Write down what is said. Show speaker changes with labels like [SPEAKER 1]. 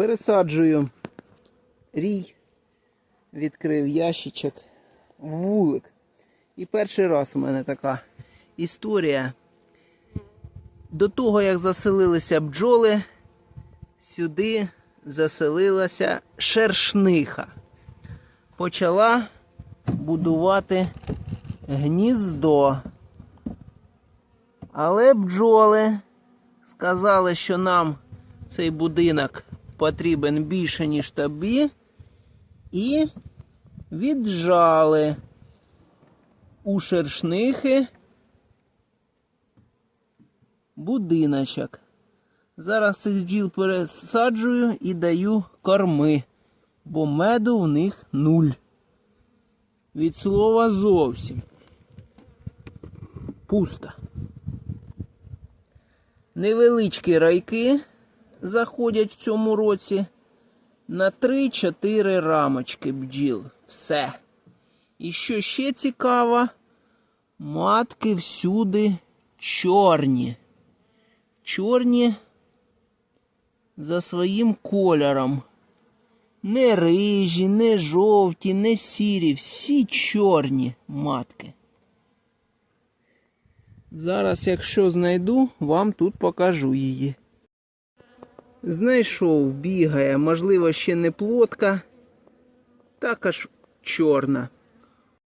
[SPEAKER 1] пересаджую рій, відкрив ящичок, вулик. І перший раз у мене така історія. До того, як заселилися бджоли, сюди заселилася шершниха. Почала будувати гніздо. Але бджоли сказали, що нам цей будинок потрібен більше, ніж тобі, і віджали у шершнихи будиночок. Зараз цих бджіл пересаджую і даю корми, бо меду в них нуль. Від слова зовсім. Пусто. Невеличкі райки заходять в цьому році на 3-4 рамочки бджіл. Все. І що ще цікаво, матки всюди чорні. Чорні за своїм кольором. Не рижі, не жовті, не сірі, всі чорні матки. Зараз, якщо знайду, вам тут покажу її. Знайшов, бігає, можливо, ще не плотка, також чорна.